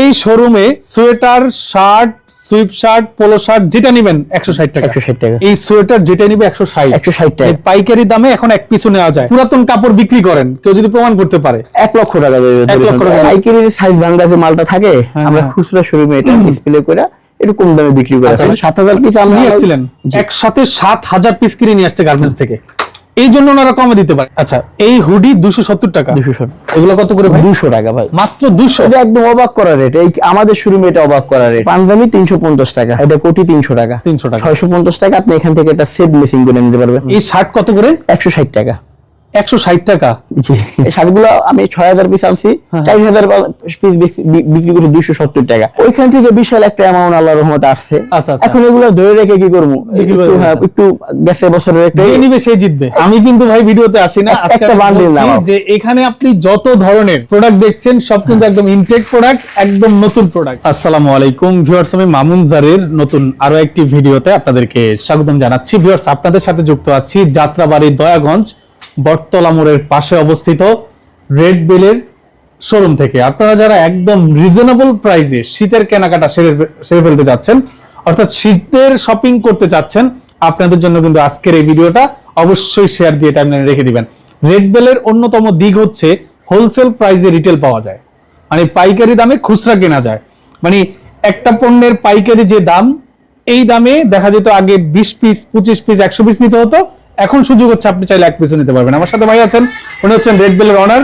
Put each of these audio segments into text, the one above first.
এই শোরুমে sweater shirt sweatshirt polo shirt যেটা নেবেন একশো ষাট টাকা। একশো ষাট টাকা। এই সোয়েটার যেটা নিবে একশো ষাট। একশো ষাট টাকা। পাইকারি দামে এখন এক পিছু নেওয়া যায়। পুরাতন কাপড় বিক্রি করেন কেউ যদি প্রমাণ করতে পারে। এক লক্ষ টাকা এক লক্ষ টাকা। পাইকারি সাইজ বাংলা যে মালটা থাকে হ্যাঁ, আমরা হ্যাঁ। খুচরা শোরুমে এটা ডিসপ্লে করে একটু কম দামে বিক্রি করে আচ্ছা, সাত হাজার পিস আমরা নিয়ে আসছিলেন। একসাথে সাত হাজার পিস কিনে নিয়ে আসছে গার্মেন্টস থেকে। এই জন্য ওনারা কমে দিতে পারে। আচ্ছা এই হুডি দুশো সত্তর টাকা। দুশো সত্তর। এগুলো কত করে ভাই? দুশো টাকা ভাই। মাত্র দুশো এটা একদম অবাক করার রেট এই আমাদের শোরুমে এটা অবাক করার রেট পাঞ্জাবি তিনশো পঞ্চাশ টাকা। এটা কোটি তিনশো টাকা। 300 টাকা। ছয়শো পঞ্চাশ টাকা আপনি এখান থেকে একটা সেট মেশিন করে নিতে পারবেন। এই শার্ট কত করে? একশো ষাট টাকা। একশো ষাট টাকা। জি। এই শার্টগুলো আমি ছয় হাজার পিস আনছি। হ্যাঁ। চার হাজার পিস বিক্রি করে দুইশো সত্তর টাকা। ওইখান থেকে বিশাল একটা অ্যামাউন্ট আল্লাহ রহমত আসছে। আচ্ছা, আচ্ছা। এখন এগুলো ধরে রেখে কি করব? একটু, হ্যাঁ। একটু গেছে বছরের একটা নিবে সে জিতবে। আমি কিন্তু ভাই ভিডিওতে আসি না একটা bundle যে এখানে আপনি যত ধরনের প্রোডাক্ট দেখছেন সব কিন্তু একদম ইনটেক প্রোডাক্ট একদম নতুন প্রোডাক্ট আসসালামু আলাইকুম ভিউয়ার্স আমি মামুন জারের নতুন আরও একটি ভিডিওতে আপনাদেরকে স্বাগতম জানাচ্ছি। ভিউয়ার্স আপনাদের সাথে যুক্ত আছি যাত্রাবাড়ি দয়াগঞ্জ। বটতলা মোড়ের পাশে অবস্থিত রেড বেলের শোরুম থেকে। আপনারা যারা একদম রিজনেবল প্রাইসে শীতের কেনাকাটা সেরে সেরে ফেলতে যাচ্ছেন, অর্থাৎ শীতের শপিং করতে চাচ্ছেন, আপনাদের জন্য কিন্তু আজকের এই ভিডিওটা অবশ্যই শেয়ার দিয়ে টাইমলাইনে রেখে দিবেন। রেড বেলের অন্যতম দিক হচ্ছে হোলসেল প্রাইসে রিটেল পাওয়া যায়। মানে পাইকারি দামে খুচরা কেনা যায়। মানে একটা পণ্যের পাইকারি যে দাম, এই দামে দেখা যেত আগে বিশ পিস পঁচিশ পিস একশো পিস নিতে হতো। এখন সুযোগ হচ্ছে আপনি চাইলে এক পিসও নিতে পারবেন। আমার সাথে ভাই আছেন উনি হচ্ছেন রেড বেলের অনার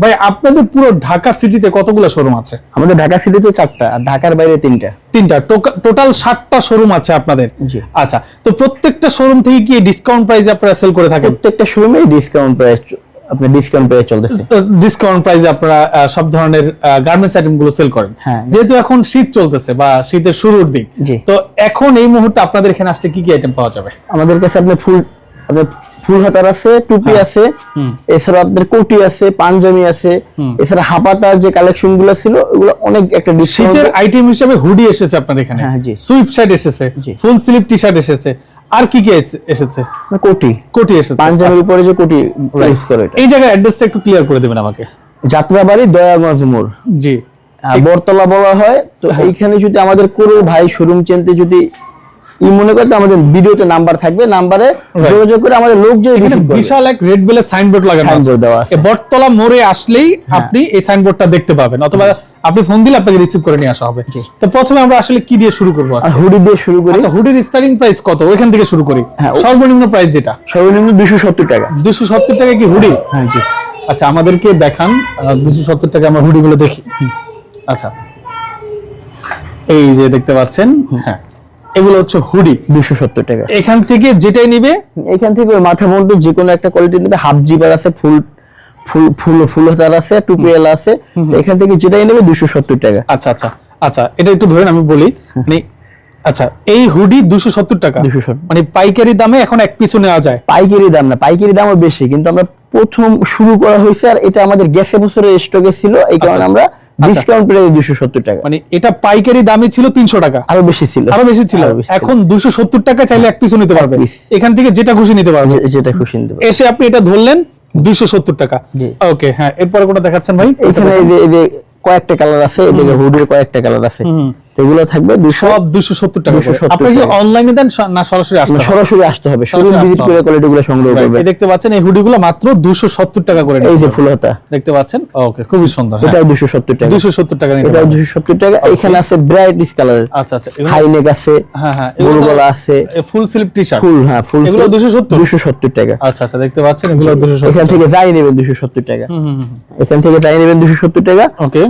ভাই আপনাদের পুরো ঢাকা সিটিতে কতগুলো শোরুম আছে? আমাদের ঢাকা সিটিতে চারটা আর ঢাকার বাইরে তিনটা। তিনটা। টোটাল সাতটা শোরুম আছে আপনাদের। জি। আচ্ছা তো প্রত্যেকটা শোরুম থেকে কি ডিসকাউন্ট প্রাইসে আপনারা সেল করে থাকেন? প্রত্যেকটা শোরুমে ডিসকাউন্ট প্রাইস আপনার ডিসকাউন্ট প্রাইস চলতেছে। ডিসকাউন্ট প্রাইসে আপনারা সব ধরনের গার্মেন্টস আইটেমগুলো সেল করেন। হ্যাঁ। যেহেতু এখন শীত চলতেছে বা শীতের শুরুর দিক। তো এখন এই মুহূর্তে আপনাদের এখানে আসলে কি কি আইটেম পাওয়া যাবে? আমাদের কাছে আপনার ফুল আপনার ফুল হাতার আছে টুপি হ্যাঁ। আছে এছাড়া আপনার কোটি আছে পাঞ্জাবি আছে এছাড়া হাপাতার যে কালেকশনগুলো ছিল ওগুলো অনেক একটা শীতের আইটেম হিসেবে হুডি এসেছে আপনাদের এখানে। হ্যাঁ, সুইপ শার্ট এসেছে ফুল স্লিভ টি শার্ট এসেছে। আর কি কি এসেছে? কোটি। কোটি এসেছে। পাঞ্জাবির উপরে যে কোটি করে এই জায়গায় অ্যাড্রেসটা একটু ক্লিয়ার করে দেবেন আমাকে। যাত্রাবাড়ি দয়াগঞ্জ মোড় জি। বরতলা বলা হয়। তো হ্যাঁ। এইখানে যদি আমাদের কোনো ভাই শোরুম চিনতে যদি ই মনে করতে আমাদের ভিডিওতে নাম্বার থাকবে নাম্বারে যোগাযোগ করে আমাদের লোক রিসিভ বিশাল এক রেড বেলের সাইনবোর্ড লাগানো দেওয়া আছে। বটতলা মোড়ে আসলেই হ্যাঁ। আপনি এই সাইনবোর্ডটা দেখতে পাবেন অথবা আপনি ফোন দিলে আপনাকে রিসিভ করে নিয়ে আসা হবে। তো প্রথমে আমরা আসলে কি দিয়ে শুরু করব হুডি দিয়ে শুরু করি। আচ্ছা হুডির স্টার্টিং প্রাইস কত? ওইখান থেকে শুরু করি। হ্যাঁ, সর্বনিম্ন প্রাইস যেটা? সর্বনিম্ন দুশো সত্তর টাকা। দুশো সত্তর টাকা কি হুডি হ্যাঁ জি। আচ্ছা আমাদেরকে দেখান দুশো সত্তর টাকা আমরা হুডি গুলো দেখি। আচ্ছা। এই যে দেখতে পাচ্ছেন হ্যাঁ। এগুলো হচ্ছে হুডি দুশো সত্তর টাকা। এখান থেকে যেটাই নিবে? এখান থেকে মাথা বন্ধু যে কোনো একটা কোয়ালিটি নেবে হাফ জিবার আছে ফুল ফুল ফুল ফুল হাতার আছে টুপি এল আছে এখান থেকে যেটাই নেবে দুশো সত্তর টাকা। আচ্ছা আচ্ছা আচ্ছা এটা একটু ধরেন আমি বলি মানে আচ্ছা এই হুডি দুশো সত্তর টাকা 270 মানে পাইকারি দামে এখন এক পিছু নেওয়া যায়। পাইকারি দাম না পাইকারি দামও বেশি কিন্তু আমরা প্রথম শুরু করা হয়েছে আর এটা আমাদের গ্যাসে বছরের স্টকে ছিল এই কারণে আমরা ডিসকাউন্ট দুশো সত্তর টাকা। মানে এটা পাইকারি দামে ছিল তিনশো টাকা। আরও বেশি ছিল। আরও বেশি ছিল। এখন দুশো সত্তর টাকা চাইলে এক পিছু নিতে পারবেন। এখান থেকে যেটা খুশি নিতে পারবেন। যেটা খুশি নিতে পারবেন। এসে আপনি এটা ধরলেন দুইশো সত্তর টাকা। ওকে হ্যাঁ এরপরে কোনটা দেখাচ্ছেন ভাই? এখানে এই যে কয়েকটা কালার আছে এদিকে হুডের কয়েকটা কালার আছে। এগুলো থাকবে সব দুইশো সত্তর টাকা আপনি কি অনলাইনে দেন না সরাসরি আসতে সরাসরি আসতে হবে। শোরুম ভিজিট করে কোয়ালিটি সংগ্রহ করবে। দেখতে পাচ্ছেন এই হুডিগুলো মাত্র দুশো সত্তর টাকা করে এই যে হবে। ফুল হাতা দেখতে পাচ্ছেন? ওকে খুবই সুন্দর হ্যাঁ। এটাও দুশো সত্তর টাকা। দুশো সত্তর টাকা এটাও দুশো সত্তর টাকা। এখানে আছে ব্রাইটিস কালার আচ্ছা আচ্ছা হাই নেক আছে হ্যাঁ হ্যাঁ আছে। Full sleeve T shirt full হ্যাঁ ফুল এগুলো 270? দুশো সত্তর? টাকা। আচ্ছা আচ্ছা দেখতে পাচ্ছেন এগুলো দুশো এখান থেকে যাই নেবেন দুশো সত্তর টাকা। এখান থেকে যাই নেবেন দুশো সত্তর টাকা। ওকে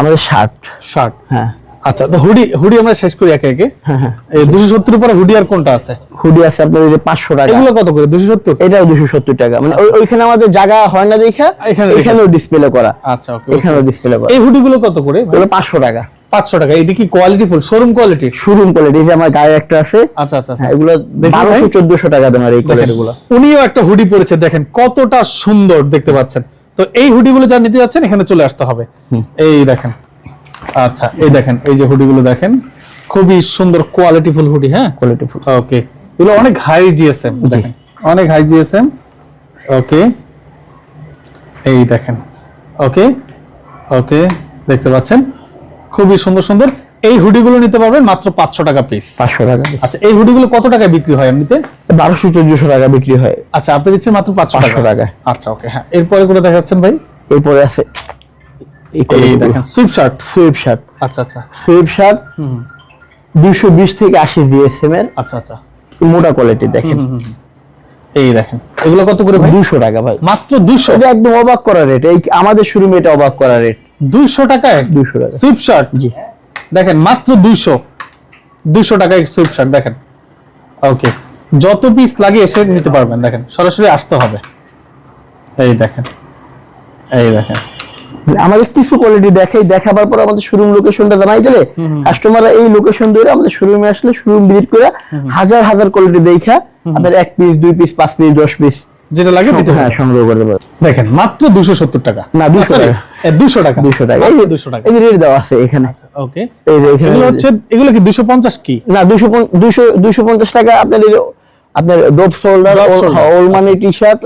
আমাদের শার্ট শার্ট হ্যাঁ। আচ্ছা তো হুডি হুডি আমরা শেষ করি একে একে। হ্যাঁ হ্যাঁ। এই দুশো সত্তর উপরে হুডি আর কোনটা আছে? হুডি আছে আপনার এই যে পাঁচশো টাকা। এগুলো কত করে? দুশো সত্তর? এটাও দুশো সত্তর টাকা। মানে ওইখানে আমাদের জায়গা হয় না দেখা এখানে এখানেও ডিসপ্লে করা। আচ্ছা ওকে এখানেও ডিসপ্লে করা। এই হুডি গুলো কত করে এগুলো পাঁচশো টাকা। পাঁচশো টাকা। এটি কি quality full showroom quality showroom quality এই যে আমার গায়ে একটা আছে। আচ্ছা আচ্ছা আচ্ছা। হ্যাঁ এগুলো বারোশো চোদ্দশো টাকা তোমার এই কোয়ালিটি গুলো উনিও একটা হুডি পরেছে দেখেন কতটা সুন্দর দেখতে পাচ্ছেন। তো এই হুডি গুলো যা নিতে যাচ্ছেন এখানে চলে আসতে হবে। এই দেখেন। আচ্ছা এই দেখেন এই যে হুডি গুলো দেখেন খুবই সুন্দর কোয়ালিটি ফুল হুডি হ্যাঁ? কোয়ালিটি ফুল ওকে এগুলো অনেক হাই জিএসএম দেখেন অনেক হাই জিএসএম ওকে এই দেখেন ওকে ওকে দেখতে পাচ্ছেন? খুবই সুন্দর সুন্দর এই হুডিগুলো নিতে পারবেন মাত্র পাঁচশো টাকা পিস পাঁচশো টাকা আচ্ছা এই হুডিগুলো কত টাকায় বিক্রি হয় এমনিতে? বারোশো চোদ্দশো টাকা বিক্রি হয়। আচ্ছা আপনি দিচ্ছেন মাত্র পাঁচশো 500 টাকা। আচ্ছা ওকে হ্যাঁ এরপরে করে দেখাচ্ছেন ভাই? এরপরে আছে এই দেখেন? Sweatshirt sweatshirt. আচ্ছা আচ্ছা। সুইপ শার্ট দুশো বিশ থেকে আশি জিএসএম এর। আচ্ছা আচ্ছা। মোটা কোয়ালিটি দেখেন। এই দেখেন। এগুলো কত করে ভাই? টাকা ভাই। মাত্র এটা একদম অবাক করা রেট এই আমাদের শোরুমে এটা অবাক করা রেট দুইশো টাকায়? দুশো টাকা। Sweatshirt? জি। দেখেন মাত্র দুইশো। দুইশো টাকায় সুইপ শার্ট দেখেন। ওকে। যত পিস লাগে এসে নিতে পারবেন দেখেন। সরাসরি আসতে হবে। এই দেখেন। এই দেখেন। মানে আমাদের কিছু কোয়ালিটি দেখাই দেখাবার পর আমাদের শোরুম লোকেশনটা জানাই দিলে কাস্টমাররা এই লোকেশন ধরে আমাদের শোরুমে আসলে শোরুম ভিজিট করে হাজার হাজার কোয়ালিটি দেখা আপনার এক পিস দুই পিস পাঁচ পিস দশ পিস যেটা লাগে হ্যাঁ সংগ্রহ করতে পারবে দেখেন মাত্র দুশো সত্তর টাকা। না, 200 টাকা। এ, 200 টাকা। দুশো টাকা। এই দুশো টাকা। এই রেট দেওয়া আছে এখানে। ওকে এই এখানে এগুলো হচ্ছে এগুলো কি দুশো পঞ্চাশ কি? না দুশো দুশো দুশো পঞ্চাশ টাকা আপনার এই আপনার dope shoulder Dope shoulder, money T shirt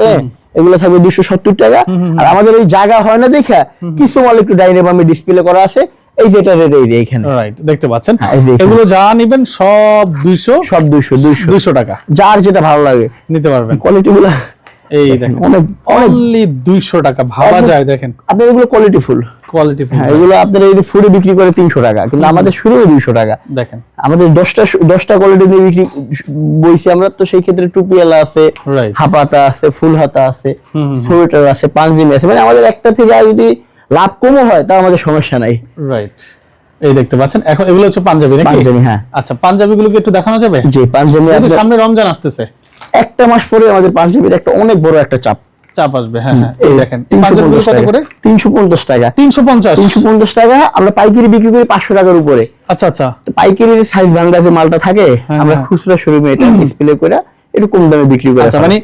এগুলো থাকবে দুশো সত্তর টাকা। আর আমাদের এই জায়গা হয় না দেখা কিছু মাল একটু ডাইনে বামে ডিসপ্লে করা আছে। এই যেটা রেট এই এখানে। রাইট দেখতে পাচ্ছেন? হ্যাঁ। এগুলো যা নিবেন সব দুইশো সব দুইশো দুইশো। দুইশো টাকা। যার যেটা ভালো লাগে। নিতে পারবেন। কোয়ালিটি গুলো এই দেখেন অনেক অনলি দুইশো টাকা ভাবা যায় দেখেন। আপনার এগুলো কোয়ালিটি ফুল কোয়ালিটি হ্যাঁ এগুলো আপনার এই ফুডে বিক্রি করে তিনশো টাকা কিন্তু আমাদের শুরু দুইশো টাকা। দেখেন। আমাদের দশটা দশটা কোয়ালিটি দিয়ে বিক্রি বইছি আমরা তো সেই ক্ষেত্রে টুপিয়ালা আছে. হাফাতা আছে ফুল হাতা আছে সোয়েটার আছে পাঞ্জিমি আছে। মানে আমাদের একটা থেকে যদি লাভ কমও হয় তা আমাদের সমস্যা নাই। রাইট এই দেখতে পাচ্ছেন এখন এগুলো হচ্ছে পাঞ্জাবি নাকি? পাঞ্জাবি, হ্যাঁ। আচ্ছা পাঞ্জাবি গুলোকে একটু দেখানো যাবে? যে পাঞ্জাবি সামনে রমজান আসতেছে। একটা মাস পরে আমাদের পাঞ্জাবির একটা অনেক বড় একটা চাপ। চাপ আসবে হ্যাঁ হ্যাঁ এই দেখেন তিনশো পঞ্চাশ কত টাকা। করে? আমরা পাইকারি বিক্রি করি পাঁচশো টাকার উপরে। আচ্ছা আচ্ছা। পাইকারি সাইজ যে মালটা থাকে আমরা হ্যাঁ। খুচরা শোরুমে এটা ডিসপ্লে করে একটু কম দামে বিক্রি করে আচ্ছা মানে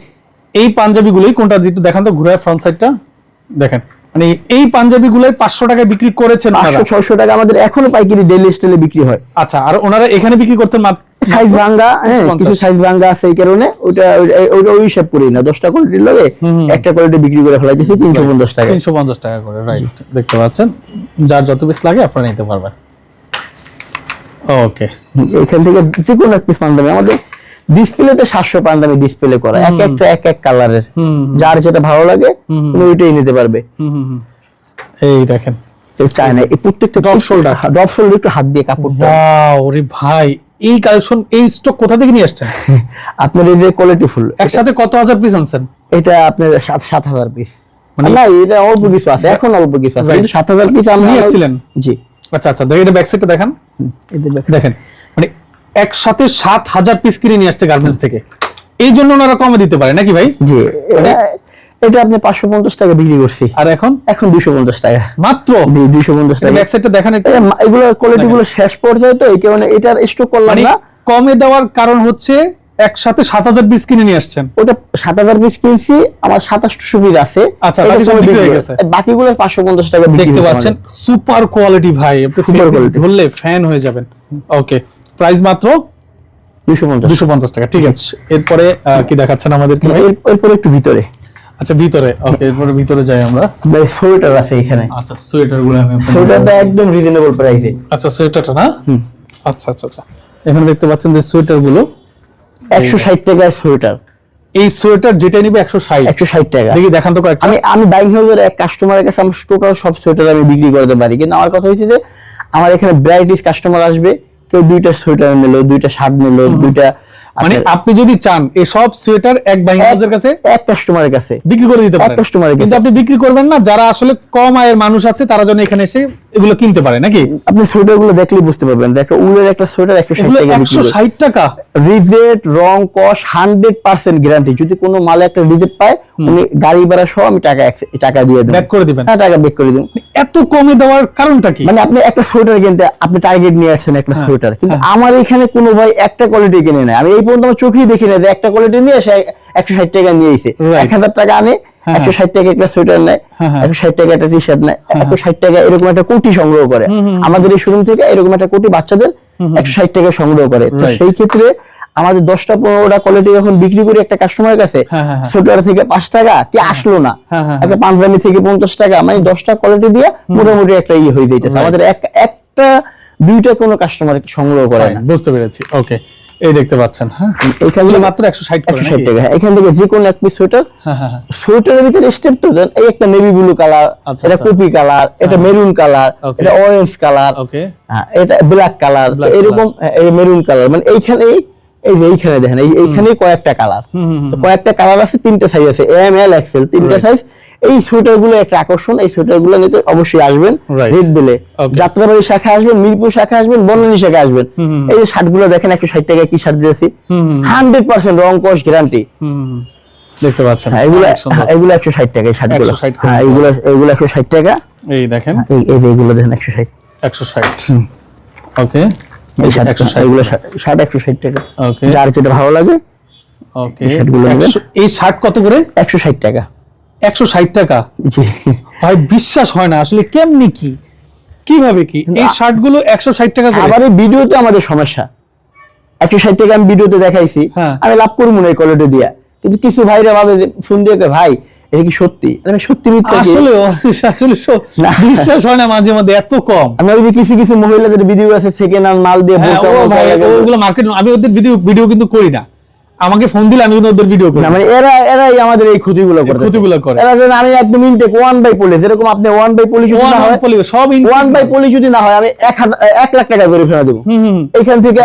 এই পাঞ্জাবি গুলোই কোনটা একটু দেখান তো ঘুরে ফ্রন্ট সাইডটা দেখেন মানে এই পাঞ্জাবি গুলোই পাঁচশো টাকায় বিক্রি করেছেন পাঁচশো ছয়শো টাকা আমাদের এখনও পাইকারি ডেলি স্টাইলে বিক্রি হয়। আচ্ছা আর ওনারা এখানে বিক্রি করতেন সাইজ ভাঙ্গা হ্যাঁ কিছু সাইজ ভাঙ্গা আছে এই কারণে ওটা ওই- ওটা ওই হিসাব করি না দশটা কোয়ালিটির লগে একটা কোয়ালিটি বিক্রি করে ফেলা যাচ্ছে তিনশো পঞ্চাশ টাকা তিনশো পঞ্চাশ টাকা করে রাইট দেখতে পাচ্ছেন। যার যত পিস লাগে আপনারা নিতে পারবেন। ওকে এখান থেকে যে কোনো এক পিস পাঞ্জাবি আমাদের। ডিসপ্লেতে সাতশো পাঞ্জাবি ডিসপ্লে করা। এক একটা এক এক কালারের যার যেটা ভালো লাগে তুমি ওইটাই নিতে পারবে। এই দেখেন। এই চায় না এই প্রত্যেকটা Drop shoulder। ড্রপ শোল্ডার একটু হাত দিয়ে কাপড়টা ওয়াও রে ভাই এই কালেকশন এই স্টক কোথা থেকে নিয়ে আসছেন? আপনার এই যে কোয়ালিটি ফুল একসাথে কত হাজার পিস আনছেন? এটা আপনার সাত সাত হাজার পিস মানে- না এটা অল্প কিছু আছে এখন অল্প কিছু আছে। কিন্তু সাত হাজার পিস আমরা নিয়ে এসেছিলেন? জি। আচ্ছা আচ্ছা দেখেন এটা ব্যাক সাইডটা দেখান। দেখেন। একসাথে সাত হাজার পিস কিনে নিয়ে আসছে গার্মেন্টস থেকে। এই জন্য ওনারা কমে দিতে পারে নাকি ভাই? জি। এটা- আপনি পাঁচশো পঞ্চাশ টাকা বিক্রি করছি। আর এখন? এখন দুইশো পঞ্চাশ টাকা। মাত্র? জি দুইশো পঞ্চাশ টাকা। দেখান এগুলো কোয়ালিটি গুলো শেষ পর্যায়ে তো এই কারণে এটার স্টক করলাম মানে না। কমে দেওয়ার কারণ হচ্ছে একসাথে সাত হাজার পিস কিনে নিয়ে আসছেন। ওটা সাত হাজার পিস কিনছি আমার সাতাশশো পিস আছে। আচ্ছা। বাকিগুলো পাঁচশো পঞ্চাশ টাকা দেখতে পাচ্ছেন সুপার কোয়ালিটি ভাই। আপনি ধরলে ফ্যান হয়ে যাবেন। ওকে প্রাইস মাত্র দুশো পঞ্চাশ। টাকা। ঠিক আছে। এরপরে কি দেখাচ্ছেন? এর- এরপরে একটু ভিতরে। আচ্ছা ভিতরে। ওকে এরপরে ভিতরে যাই আমরা। সোয়েটার আছে এখানে। আচ্ছা সোয়েটারগুলো আমি সোয়েটারটা একদম রিজনেবল প্রাইসে আচ্ছা সোয়েটারটা না? আচ্ছা আচ্ছা আচ্ছা। এখানে দেখতে পাচ্ছেন যে সোয়েটারগুলো একশো ষাট টাকায় সোয়েটার। এই সোয়েটার যেটা নিবে একশো ষাট। একশো ষাট টাকা। দেখি দেখান তো কয়েকটা। আমি আমি বাইং হাউসের এক কাস্টমারের কাছে আমার টোটাল সব সোয়েটার আমি বিক্রি করতে পারি কিন্তু আমার কথা হচ্ছে যে আমার এখানে ভ্যারাইটিস কাস্টমার আসবে। কেউ দুইটা সোয়েটার নিলো দুইটা শার্ট নিলো দুইটা মানে আপনি যদি চান এই সব সোয়েটার এক বাইঙ্গাজের কাছে এক কাস্টমারের কাছে। বিক্রি করে দিতে পারেন। কাস্টমারের কাছে। কিন্তু আপনি বিক্রি করবেন না যারা আসলে কম আয়ের মানুষ আছে তারা যেন এখানে এসে এগুলো কিনতে পারে নাকি? আপনি সোয়েটারগুলো দেখলেই বুঝতে পারবেন যে একটা উলের একটা সোয়েটার একশো ষাট টাকা একশো ষাট টাকা? রিজেট রং কস হান্ড্রেড পার্সেন্ট গ্যারান্টি যদি কোনো মালে একটা রিজেট পায় উনি গাড়ি ভাড়া সহ আমি টাকা টাকা দিয়ে দেবো। ব্যাক করে দিবেন। হ্যাঁ টাকা ব্যাক করে দিন এত কমে দেওয়ার কারণটা কি? মানে আপনি একটা সোয়েটার কিনতে আপনি টার্গেট নিয়ে আসছেন একটা সোয়েটার। কিন্তু আমার এখানে কোনো ভাই একটা কোয়ালিটি কিনে নেয় আমি এই পর্যন্ত আমার চোখেই দেখি না যে একটা কোয়ালিটি নিয়ে সে একশো ষাট টাকা নিয়ে এসে। এক হাজার টাকা আনে হ্যাঁ, একশো ষাট টাকা একটা সোয়েটার নেয় হ্যাঁ, হ্যাঁ। একশো ষাট টাকা একটা টি শার্ট নেয় একশো ষাট টাকা এরকম একটা কোটি সংগ্রহ করে। আমাদের এই শোরুম থেকে এরকম একটা কোটি বাচ্চাদের একশো ষাট টাকা সংগ্রহ করে। তো সেই ক্ষেত্রে আমাদের দশটা পনেরোটা কোয়ালিটি যখন বিক্রি করি একটা কাস্টমারের কাছে হ্যাঁ, হ্যাঁ, হ্যাঁ। থেকে পাঁচ টাকা কি আসলো না? হ্যাঁ, হ্যাঁ, একটা পাঞ্জাবি থেকে পঞ্চাশ টাকা মানে দশটা কোয়ালিটি দিয়ে মোটামুটি একটা ইয়ে হয়ে যাইতেছে। আমাদের এক একটা দুইটা কোনো কাস্টমার সংগ্রহ করে না। বুঝতে পেরেছি। ওকে এই দেখতে পাচ্ছেন হ্যাঁ? এখান থেকে মাত্র একশো ষাট করে একশো ষাট নাকি? টাকা। হ্যাঁ, এখান থেকে যে কোন এক পিস সোয়েটার হ্যাঁ হ্যাঁ হ্যাঁ। সোয়েটারের ভিতরে স্টেপ তো দেন এই একটা নেভি ব্লু কালার এটা। কপি কালার এটা মেরুন কালার এটা অরেঞ্জ কালার ওকে হ্যাঁ এটা ব্ল্যাক কালার এরকম এই মেরুন কালার মানে এইখানে এই যে এইখানে দেখেন এই এইখানে কয়েকটা কালার। কয়েকটা কালার আছে তিনটা সাইজ আছে এম এল এক্সেল তিনটা সাইজ এই সোয়েটারগুলো একটা আকর্ষণ এই সোয়েটারগুলো নিতে অবশ্যই আসবেন রেড বেলে যাত্রাবাড়ি শাখা আসবেন মিরপুর শাখা আসবেন বনানী শাখা আসবেন। এই যে শার্টগুলো দেখেন একশো ষাট টাকা কি শার্ট দিয়েছি? হান্ড্রেড পার্সেন্ট রং কস গ্যারান্টি। দেখতে পাচ্ছেন। হ্যাঁ এগুলো অনেক এগুলো একশো ষাট টাকা শার্টগুলো। 160 হ্যাঁ এগুলো এগুলো একশো ষাট টাকা। এই দেখেন। এই এই এগুলো দেখেন একশো ষাট। একশো ষাট। ওকে এই শার্ট একশো ষাট। এগুলো শার্ট একশো ষাট টাকা। যার যেটা ভালো লাগে ওকে শার্টগুলো এই শার্ট কত করে? একশো ষাট টাকা। একশো ষাট টাকা? জি। ভাই বিশ্বাস হয় না। আসলে কেমনি কি? কীভাবে কি? এই একশো ষাট টাকা আবার এই ভিডিওতে আমাদের সমস্যা। একশো ষাট টাকা আমি ভিডিওতে দেখাইছি। হ্যাঁ। আমি লাভ করব না এই দিয়া। কিন্তু কিছু ভাইরা ভাবে ফোন দিয়ে ভাই এটা কি সত্যি? আমি সত্যি মিথ্যা আসলে আসলে বিশ্বাস হয় না মাঝে মধ্যে এত কম। আমি ওই যে কিছু কিছু মহিলাদের ভিডিও আছে সেকেন্ড হ্যান্ড মাল দিয়ে হ্যাঁ। ওগুলো মার্কেট আমি ওদের ভিডিও ভিডিও কিন্তু করি না। আমাকে ফোন দিলে আমি ওদের ভিডিও করি। মানে এরা এরাই আমাদের এই ক্ষতিগুলো করে ক্ষতিগুলো করে। এরা যেন আমি একদম ইনটেক ওয়ান বাই পলি যেরকম আপনি ওয়ান বাই পলি যদি না হয় সব ওয়ান বাই পলি যদি না হয় আমি এক হাজার এক লাখ টাকা দেবো। হুম। থেকে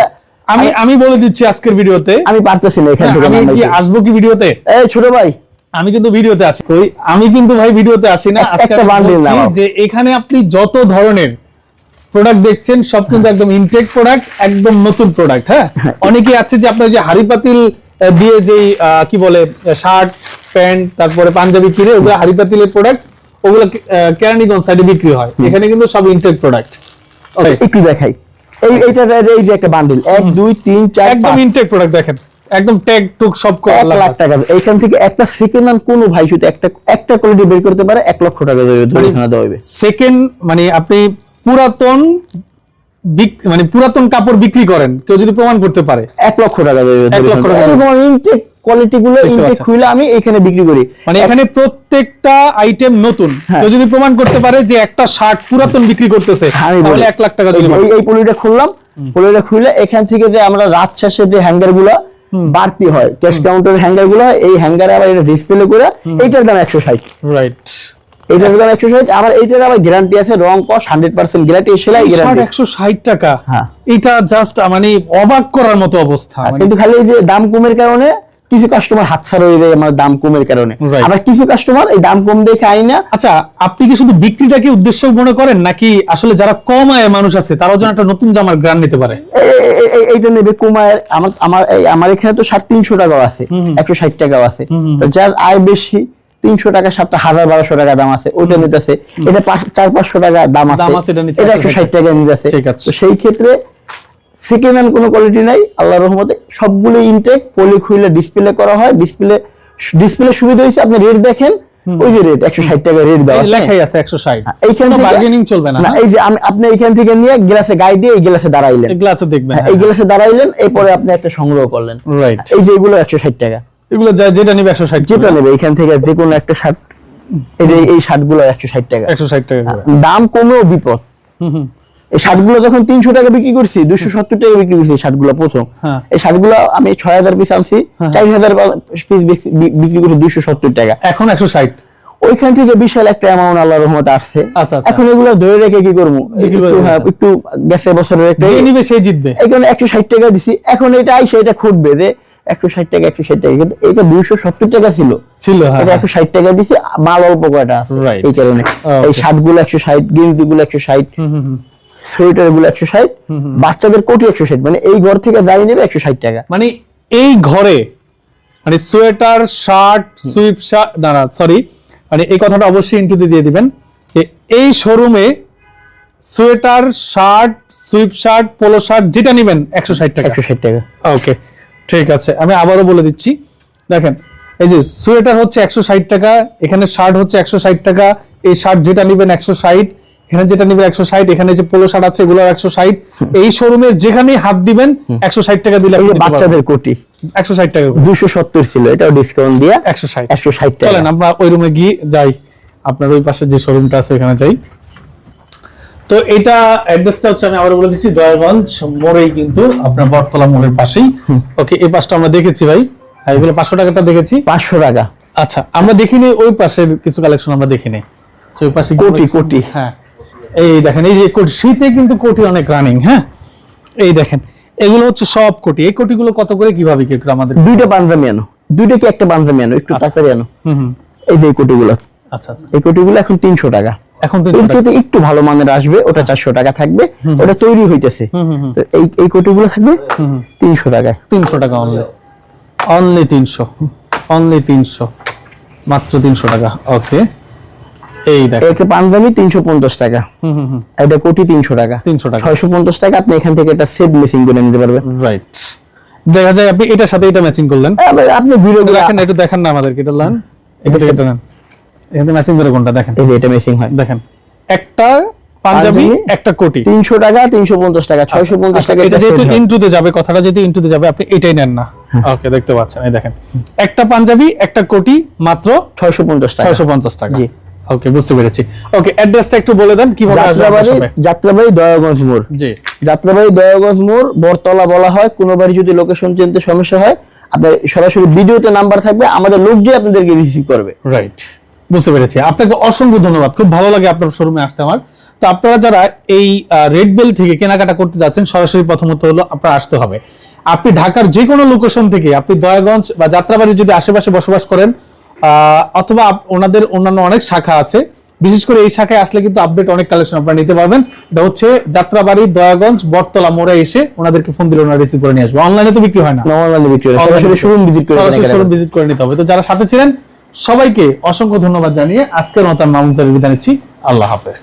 আমি আমি বলে দিচ্ছি আজকের ভিডিওতে আমি পারতেছি না এখান থেকে আমি কি। আসব কি ভিডিওতে এই ছোট ভাই। আমি কিন্তু ভিডিওতে আসি। কই? আমি কিন্তু ভাই ভিডিওতে আসি না। আজকে বলছি যে এখানে আপনি যত ধরনের প্রোডাক্ট দেখছেন সব কিন্তু একদম ইনটেক প্রোডাক্ট একদম নতুন প্রোডাক্ট হ্যাঁ? অনেকে আছে যে আপনার যে হাড়ি পাতিল দিয়ে যেই কি বলে শার্ট প্যান্ট তারপরে পাঞ্জাবি কিনে ওগুলো হাড়ি পাতিলের প্রোডাক্ট ওগুলো কেরানীগঞ্জ সাইডে বিক্রি হয়। এখানে কিন্তু সব ইনটেক প্রোডাক্ট একটু দেখাই। এই এইটা এই যে একটা বান্ডিল এক দুই তিন চার একদম ইনটেক প্রোডাক্ট দেখেন। একদম ট্যাগ টুক সব করা এক লাখ টাকা এইখান থেকে একটা সেকেন্ড হ্যান্ড কোনো ভাই শুধু একটা একটা কোয়ালিটি বের করতে পারে এক লক্ষ টাকা ধরে ধরে এখানে দেওয়া হবে। সেকেন্ড মানে আপনি পুরাতন মানে পুরাতন কাপড় বিক্রি করেন কেউ যদি প্রমাণ করতে পারে। এক লক্ষ টাকা দেবে এক লক্ষ টাকা ইনটেক কোয়ালিটি গুলো ইনটেক। খুলে আমি এখানে বিক্রি করি। মানে এখানে প্রত্যেকটা আইটেম নতুন। হ্যাঁ। কেউ যদি প্রমাণ করতে পারে যে একটা শার্ট পুরাতন বিক্রি করতেছে বলি, তাহলে এক লাখ টাকা এই- এই পলিটা খুললাম। পলিটা খুলে এখান থেকে যে আমরা রাত শেষে যে হ্যাঙ্গারগুলো বাড়তি হয়। ক্যাশ কাউন্টার হ্যাঙ্গারগুলো এই হ্যাঙ্গারে আবার এটা ডিসপ্লে করে এইটার দাম একশো ষাট। রাইট এইটার দাম একশো ষাট আবার এইটার আবার গ্যারান্টি আছে রং কস হান্ড্রেড পার্সেন্ট গ্যারান্টি সেলাই গ্যারান্টি একশো ষাট টাকা। হ্যাঁ। এটা জাস্ট মানে অবাক করার মতো অবস্থা। মানে কিন্তু খালি এই যে দাম কমের কারণে কিছু কাস্টমার হাতছাড়া হয়ে যায় আমার দাম কমের কারণে। আবার কিছু কাস্টমার এই দাম কম দেখে আই না। আচ্ছা আপনি কি শুধু বিক্রিটাকে উদ্দেশ্য মনে করেন নাকি আসলে যারা কম আয় মানুষ আছে তারাও যেন একটা নতুন জামার গ্রান নিতে পারে? এইটা নেবে আমার আমার আমার এখানে তো সাড়ে তিনশো টাকাও আছে একশো ষাট টাকাও আছে। তো যার আয় বেশি তিনশো টাকা সাতটা হাজার বারোশো টাকা দাম আছে ওইটা নিতেছে। এটা চার পাঁচশো টাকা দাম আছে। এটা নিচ্ছে এটা 160 একশো ষাট। টাকা নিতেছে। সেই ক্ষেত্রে সেকেন্ড হ্যান্ড কোনো কোয়ালিটি নাই আল্লাহ রহমতে সবগুলো ইনটেক পলি খুলে ডিসপ্লে করা হয় ডিসপ্লে ডিসপ্লে সুবিধা হয়েছে আপনি রেট দেখেন ওই যে রেট একশো ষাট টাকা রেট দেওয়া আছে। লেখাই আছে একশো ষাট। এইখান থেকে বার্গেনিং চলবে না না এই যে আমি- আপনি এইখান থেকে নিয়ে গ্লাসে গায়ে দিয়ে এই গ্লাসে দাঁড়াইলেন। গ্লাসে দেখবেন হ্যাঁ, এই গ্লাসে দাঁড়াইলেন এরপরে আপনি একটা সংগ্রহ করলেন। রাইট এই যে এগুলো একশো ষাট টাকা। এগুলো যেটা নিবে একশো ষাট যেটা নেবে এখান থেকে যে কোনো একটা শার্ট এই যে এই শার্টগুলো একশো ষাট টাকা। একশো ষাট টাকা দাম কমেও বিপদ। হুম, হুম। এই শার্টগুলো যখন তিনশো টাকা বিক্রি করছি দুশো সত্তর টাকা বিক্রি করছি শার্টগুলো প্রথম। হ্যাঁ। এই শার্টগুলো আমি ছয় হাজার পিস আনছি চার হাজার পিস বিক্রি করছি দুশো সত্তর টাকা। এখন একশো ষাট। ওইখান থেকে বিশাল একটা অ্যামাউন্ট আল্লাহ রহমত আসছে। আচ্ছা, আচ্ছা। এখন এগুলো ধরে রেখে কি করব? একটু হ্যাঁ। একটু গেছে বছরের একটা নিবে সে জিতবে। এখানে একশো ষাট টাকা দিছি। এখন এটা আইসে এটা খুঁটবে যে একশো ষাট টাকা একশো ষাট টাকা। কিন্তু এটা দুইশো সত্তর টাকা ছিল। ছিল হ্যাঁ এটা একশো ষাট টাকা দিছি মাল অল্প কয়টা আছে. এই কারণে. এই শার্টগুলো একশো ষাট গেঞ্জি গুলো একশো ষাট। সোয়েটারগুলো একশো ষাট বাচ্চাদের কোটি একশো ষাট মানে এই ঘর থেকে যাই নেবে একশো ষাট টাকা। মানে এই ঘরে মানে সোয়েটার শার্ট সুইপ শার্ট না সরি মানে এই কথাটা অবশ্যই ইন্টুতে দিয়ে দিবেন যে এই শোরুমে sweater shirt sweatshirt polo shirt যেটা নেবেন একশো ষাট টাকা। একশো ষাট টাকা। ওকে ঠিক আছে আমি আবারও বলে দিচ্ছি। দেখেন এই যে সোয়েটার হচ্ছে একশো ষাট টাকা এখানে শার্ট হচ্ছে একশো ষাট টাকা এই শার্ট যেটা নেবেন একশো ষাট এখানে যেটা নিবে একশো ষাট এখানে যে পোলো শার্ট আছে এগুলো একশো ষাট। এই শোরুমের যেখানেই হাত দিবেন একশো ষাট টাকা দিলে বাচ্চাদের কোটি। একশো ষাট টাকা দুশো সত্তর ছিল এটাও ডিসকাউন্ট দিয়ে একশো ষাট। একশো ষাট টাকা। চলেন আমরা ওই রুমে গিয়ে যাই। আপনার ওই পাশে যে শোরুমটা আছে ওখানে যাই। তো এটা অ্যাড্রেসটা হচ্ছে আমি আবার বলে দিচ্ছি দয়াগঞ্জ মোড়েই কিন্তু আপনার বটতলা মোড়ের পাশেই। ওকে এই পাশটা আমরা দেখেছি ভাই। এগুলো পাঁচশো টাকাটা দেখেছি। পাঁচশো টাকা। আচ্ছা আমরা দেখিনি ওই পাশের কিছু কালেকশন আমরা দেখিনি। তো ওই পাশে কোটি, কোটি। হ্যাঁ। এই দেখেন এই যে কোটি শীতে কিন্তু কোটি অনেক রানিং হ্যাঁ? এই দেখেন এগুলো হচ্ছে সব কোটি। এই কোটিগুলো কত করে কীভাবে কি একটু আমাদের? দুইটা পাঞ্জাবি আনো। দুইটা কি একটা পাঞ্জাবি আনো? একটু তাড়াতাড়ি আনো। এই যে এই কোটিগুলো। আচ্ছা আচ্ছা। এই কোটিগুলো এখন তিনশো টাকা। এখন তো একটু ভালো মানের আসবে ওটা চারশো টাকা থাকবে ওটা তৈরি হইতেছে। তো এই এই কোটিগুলো থাকবে তিনশো টাকায়। তিনশো টাকা অনলি অনলি তিনশো। অনলি তিনশো। মাত্র তিনশো টাকা। ওকে এই দেখ। একটা পাঞ্জাবি তিনশো পঞ্চাশ টাকা। হুম হুম হুম। এটা কোটি তিনশো টাকা। 300 টাকা। ছয়শো পঞ্চাশ টাকা আপনি এখান থেকে একটা সেট মেশিন করে নিতে পারবেন। রাইট দেখা যায় আপনি এটার সাথে এটা ম্যাচিং করলেন। আপনি ভিডিও দেখেন একটু দেখান না আমাদেরকে এটা লান এখান এটা নেন। এখানে ম্যাচিং করে কোনটা দেখেন। এই এটা মেশিং হয়। দেখেন। একটা পাঞ্জাবি একটা কোটি তিনশো টাকা তিনশো পঞ্চাশ টাকা ছয়শো পঞ্চাশ আচ্ছা, টাকা এটা যেহেতু ইনটুতে যাবে কথাটা যেহেতু ইনটুতে যাবে আপনি এটাই নেন না। ওকে দেখতে পাচ্ছেন এই দেখেন। একটা পাঞ্জাবি একটা কোটি মাত্র ছয়শো পঞ্চাশ টাকা। ছয়শো পঞ্চাশ টাকা। জি। ওকে বুঝতে পেরেছি। ওকে অ্যাড্রেসটা একটু বলে দেন কীভাবে যাত্রাবাড়ি যাত্রাবাড়ি দয়াগঞ্জ মোড়। জি। যাত্রাবাড়ি দয়াগঞ্জ মোড় বরতলা বলা হয় কোনো বাড়ি যদি লোকেশন চিনতে সমস্যা হয় আপনার সরাসরি ভিডিওতে নাম্বার থাকবে আমাদের লোক যে আপনাদেরকে রিসিভ করবে। রাইট বুঝতে পেরেছি। আপনাকে অসংখ্য ধন্যবাদ। খুব ভালো লাগে আপনার শোরুমে আসতে আমার। তো আপনারা যারা এই রেড বেল থেকে কেনাকাটা করতে যাচ্ছেন সরাসরি প্রথমত হলো আপনার আসতে হবে। আপনি ঢাকার যে কোনো লোকেশন থেকে আপনি দয়াগঞ্জ বা যাত্রাবাড়ির যদি আশেপাশে বসবাস করেন অথবা ওনাদের অন্যান্য অনেক শাখা আছে। বিশেষ করে এই শাখায় আসলে কিন্তু আপডেট অনেক কালেকশন আপনারা নিতে পারবেন। এটা হচ্ছে যাত্রাবাড়ি দয়াগঞ্জ বটতলা মোড়ে এসে ওনাদেরকে ফোন দিলে ওনারা রিসিভ করে নিয়ে আসবে। অনলাইনে তো বিক্রি হয় না। অনলাইনে বিক্রি হয় সরাসরি শোরুম ভিজিট করে সরাসরি শোরুম ভিজিট করে নিতে হবে। তো যারা সাথে ছিলেন সবাইকে অসংখ্য ধন্যবাদ জানিয়ে আজকের মতো মামুন স্যারের বিদায় নিচ্ছি। আল্লাহ হাফেজ।